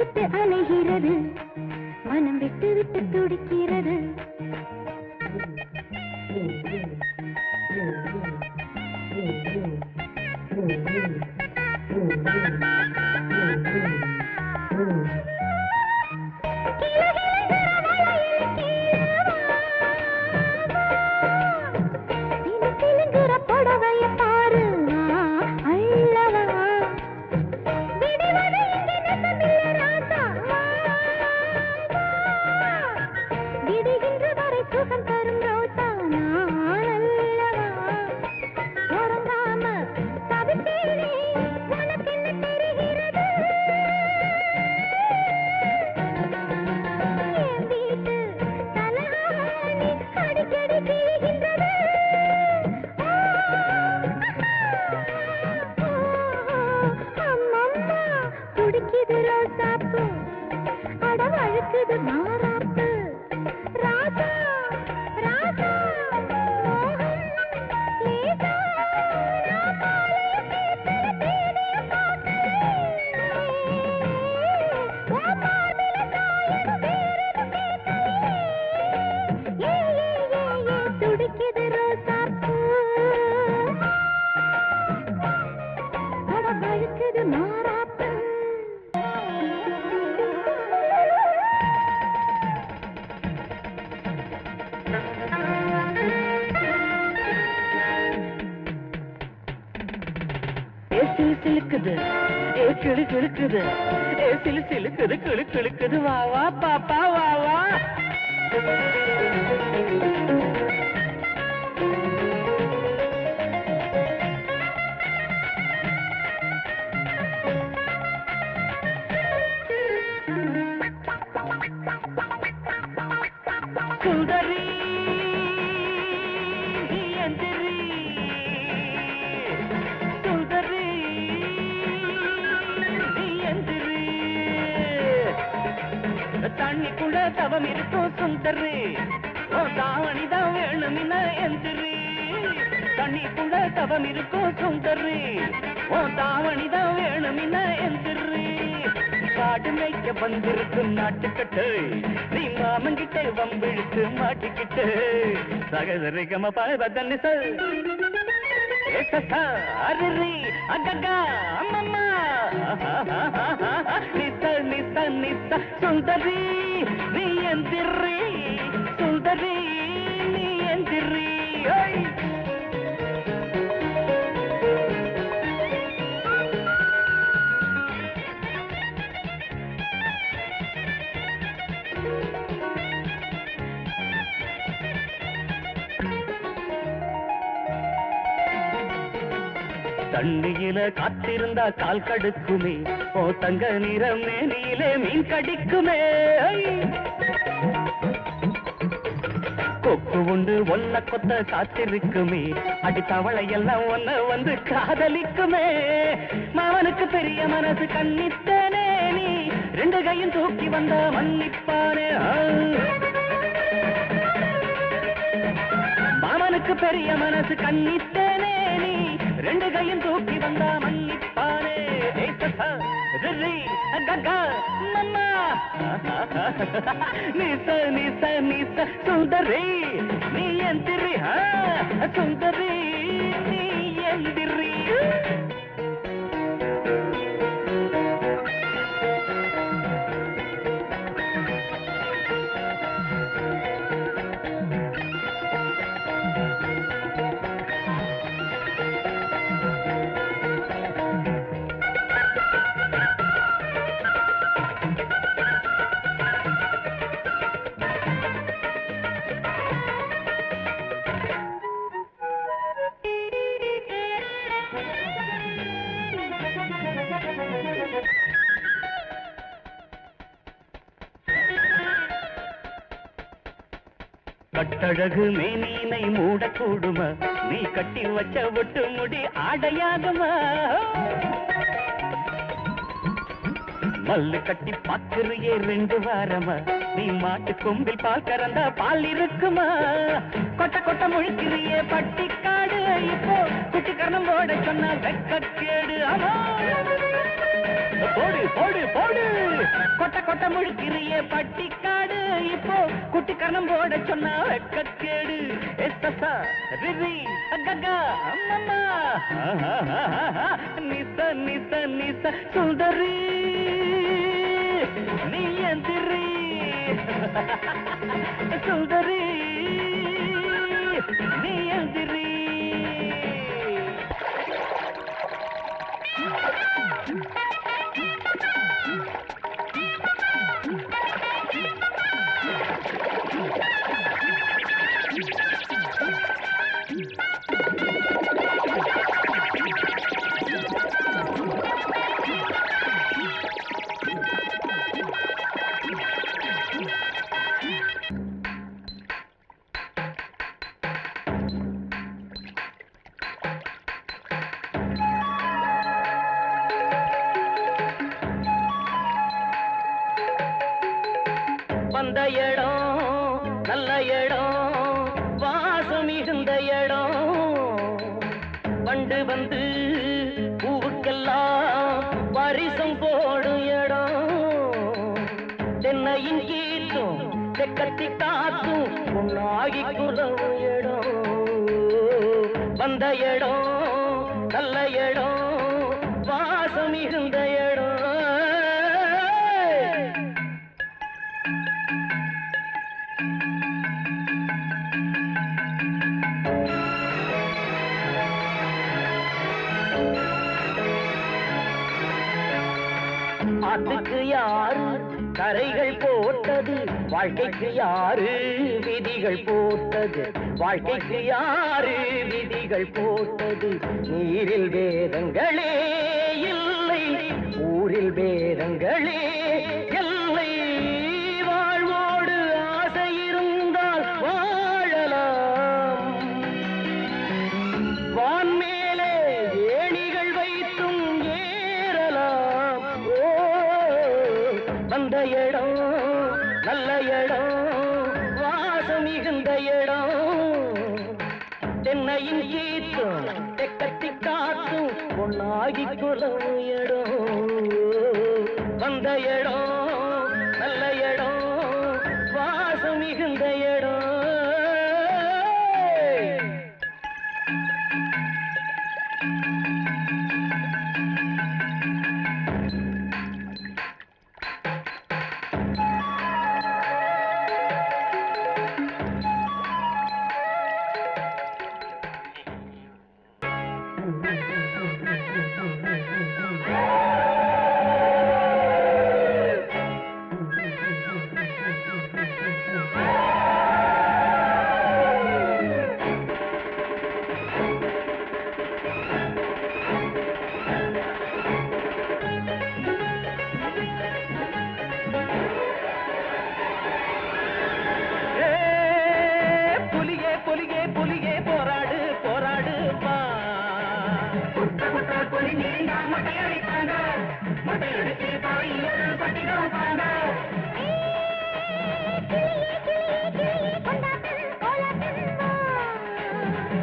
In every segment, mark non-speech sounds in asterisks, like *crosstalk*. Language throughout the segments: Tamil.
தட்டுக்கிட்டு அலைகிறது. மனம் விட்டு விட்டு துடிக்கிறது. ஏ கிளு கிளுக்குது ஏ சிலு சிலுக்குது கிளு கிளுக்குது. வா வா பாப்பா வா வா. சுந்தரி தண்ணிக்குள்ள தவம் இருக்கும் சுந்தரு ஓ தாவணிதான் வேணுமின எந்திரி. தண்ணிக்குள்ள தவம் இருக்கும் சுந்தரு ஓ தாவணிதான் வேணுமின எந்திரி. காடு மேய்க்க வந்திருக்கும் நாட்டுக்கட்டு. நீ மாமங்கிட்ட வம்பிழுத்து மாட்டிக்கிட்டு. சகதரிகம பதன்னு சொல் அரி அககா அம்மம்மா. நிச சுந்தரி நீ எந்திரி சுந்தரி தண்ணியில காத்திருந்தா கால் கடுக்குமே. ஓ தங்க நிறம் மேனியிலே மீன் கடிக்குமே. கொக்கு உண்டு ஒன்ன கொத்த காத்திருக்குமே. அடி தவளை எல்லாம் ஒன்ன வந்து காதலிக்குமே. மாவனுக்கு பெரிய மனசு கண்ணித்தனே நீ. ரெண்டு கையும் தூக்கி வந்த மன்னிப்பானே. ஆ. மாமனுக்கு பெரிய மனசு கண்ணித்தே ரெண்டு கையும் தூக்கி வந்தா மன்னிப்பானே தேசசா, ரிரி, ககா, நிச *laughs* நிச நிச சுந்தரி. நீ எந்திரி ஆ, சுந்தரி. நீ எந்திரி. கட்டழகு மேனீனை மூடக்கூடுமா? நீ கட்டி வச்ச ஒட்டு முடி ஆடையாகுமா? மல்லு கட்டி பாக்குறியே ரெண்டு வாரமா? நீ மாட்டு கொம்பில் பால் கறந்தா பால் இருக்குமா? கொட்ட கொட்ட முழுக்கிறியே பட்டிக்காடு. இப்போ குட்டி கரணம் போட சொன்ன வெக்க போடு போடு போடு. கொட்ட கொட்ட முழுக்கிறியே பட்டிக்காடு. இப்போ கரணம் போட சொன்னா வெக்கக்கேடு. எஸ்தசா எஸ்ஸா ரிரி அக்கா அம்மம்மா. நிச நிச நிச சுந்தரி. நீ எந்திரி சுந்தரி. நீ எந்திரி Thank you. கீட்டும் தெக்கத்தி காத்தும் பொன்னாகி குறவும் இடம் வந்த இடம் நல்ல இடம் வாசம் இருந்த இடம் ஆத்துக்கு யார் வாழ்க்கைக்கு யாரு விதிகள் போட்டது? வாழ்க்கைக்கு யாரு விதிகள் போட்டது? நீரில் வேதங்களே இல்லை ஊரில் வேதங்களே பொன்னாகி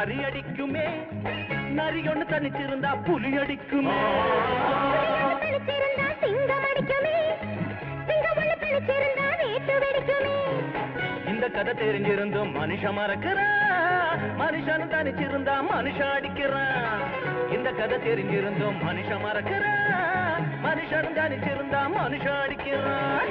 நரி அடிக்குமே. நரி ஒண்ணு தனிச்சிருந்தா புலி அடிக்குமே. இந்த கதை தெரிஞ்சிருந்தும் மனுஷன் மறக்கிறான் மனுஷன் தனிச்சிருந்தா மனுஷன் அடிக்கிறான் இந்த கதை தெரிஞ்சிருந்தும் மனுஷன் மறக்கிறான் மனுஷன் தனிச்சிருந்தா மனுஷன் அடிக்கிறான்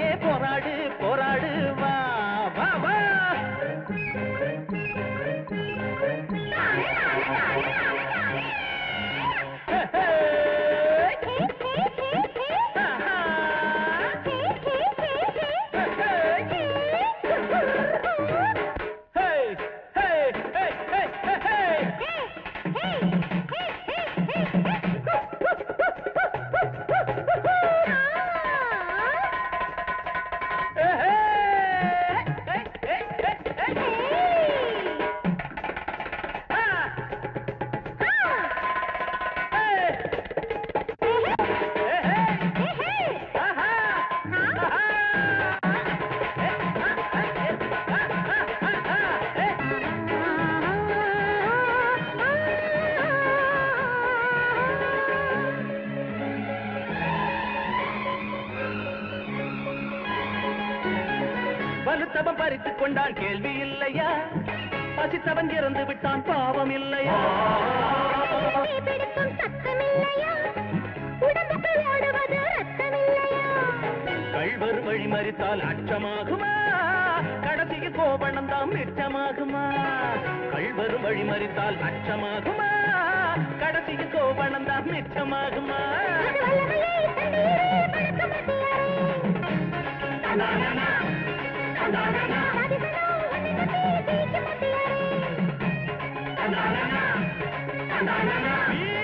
பசித்தவன் இறந்து விட்டான். பாவம் இல்லையா? கள்வர் வழி மறித்தால் அச்சமாகுமா? கடைசிக்கு கோபணம் தான் மிச்சமாகுமா? கள்வர் வழி மறித்தால் அச்சமாகுமா? கடைசிக்கு கோபணம் தான் மிச்சமாகுமா? வல்லமையை தந்தீரே பழக்கம் பத்தியாரே அதிபனும் உன்னை நம்பி ஜெயிக்கும்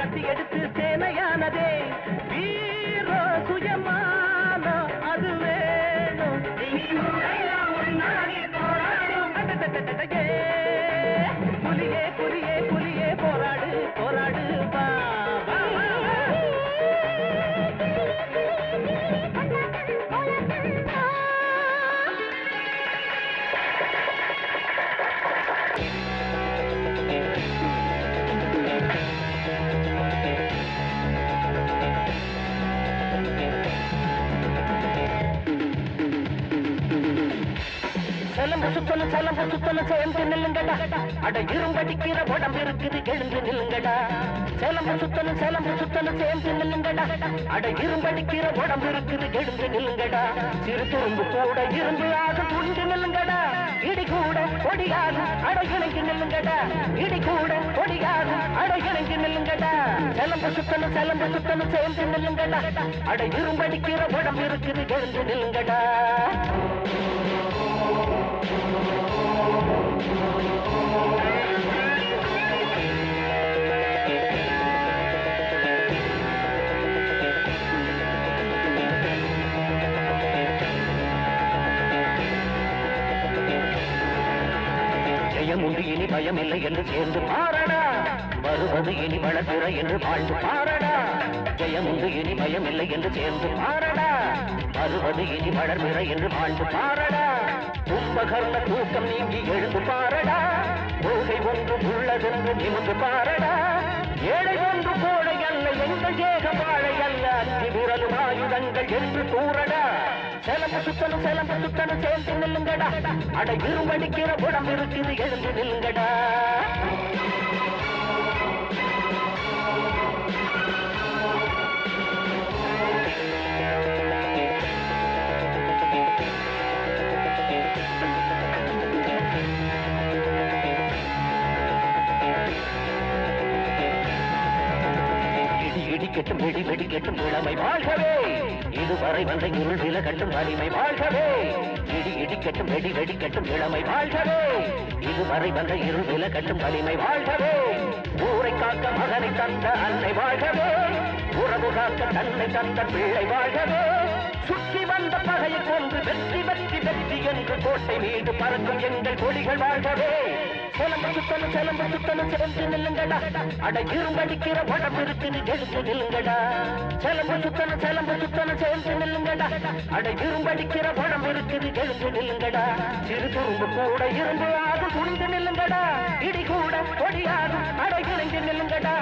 நிறுசும் கட்டி எடுத்து சேனையானதே. வீர சுயமான அது வேணும். சிலம்பு சுத்தணும் சிலம்பு சேர்ந்து நில்லுங்கடா. அட இரும்படிக்கிற உடம்பு இருக்குது எழுந்து நில்லுங்கடா. சிலம்பு சுத்தணும் சிலம்பு சுத்தணும் சேர்ந்து நில்லுங்கடா. அட இரும்படிக்கிற உடம்பு இருக்குது எழுந்து நில்லுங்கடா. சிறு துரும்பு கூட இரும்பு ஆக துணிந்து நில்லுங்கடா. இடி கூட ஒடியாகும் அட இணைக்கு நில்லுங்கடா. இடி கூட ஒடியாகும் அட இணைக்கு நில்லுங்கடா. சிலம்பு சுத்தணும் சிலம்பு சுத்தணும் சேர்ந்து நில்லுங்கடா. அட இரும்படிக்கிற உடம்பு இருக்குது எழுந்து நில்லுங்கடா. பயம் இல்லை என்று சேர்ந்து பாரடா. வருவது இனி வளர்கிற என்று வாழ்ந்து பாரடா. ஜெயம் உண்டு இனி பயம் இல்லை என்று சேர்ந்து பாரடா. வருவது இனி வளர்கிற என்று வாழ்ந்து பாரடா. கும்பகர்ண தூக்கம் நீங்கி எழுந்து பாரடா. கொள்கை ஒன்று உள்ளதென்று நிமிந்து பாரடா. ஏழை ஒன்று கோழை அல்ல எங்கள் ஏக வாழை அல்ல. அஞ்சு விரலும் ஆயுதங்கள் என்று கூறடா. சேலம் சுத்தலும் சேலம் சுத்தலும் சேர்ந்து நில்லுங்கடா அட இருவடிக்கிற உடம்பு இருக்குது எழுந்து நில்லுங்கடா வெடிக்கட்டும் வெடி வெடிக்கட்டும் இளமை வாழ்கவே வரை வந்த இருள் விலகட்டும் வலிமை வாழ்கவே இடி இடிக்கட்டும் வெடி வெடி கட்டும் இளமை வாழ்கவே இதுவரை வந்த இருள் விலகட்டும் வலிமை வாழ்கவே ஊரை காக்க மகனை தந்த அன்னை வாழ்கவே உறவு காக்க தன்னை தந்த பிள்ளை வாழ்கவே சுற்றி வந்த பகையை கொன்று வெற்றி வெற்றி வெற்றி என்று கோட்டை மீது பறக்கும் எங்கள் கொடிகள் வாழ்கவே சேலம் சுத்தணும் சேலம் சுத்தணும் சேர்ந்து நில்லுங்கடா. அட இரும்படிக்கிற உடம்பு இருக்குது எழுந்து நில்லுங்கடா. சேலம் சுத்தணும் சேலம் சுத்தணும் சேர்ந்து நில்லுங்கடா. அட இரும்படிக்கிற உடம்பு இருக்குது எழுந்து நில்லுங்கடா. சிறு துரும்பு கூட இரும்பு ஆகும் குனிந்து நில்லுங்கடா. இடி கூட கொடியாகும் அட இணைந்து நில்லுங்கடா.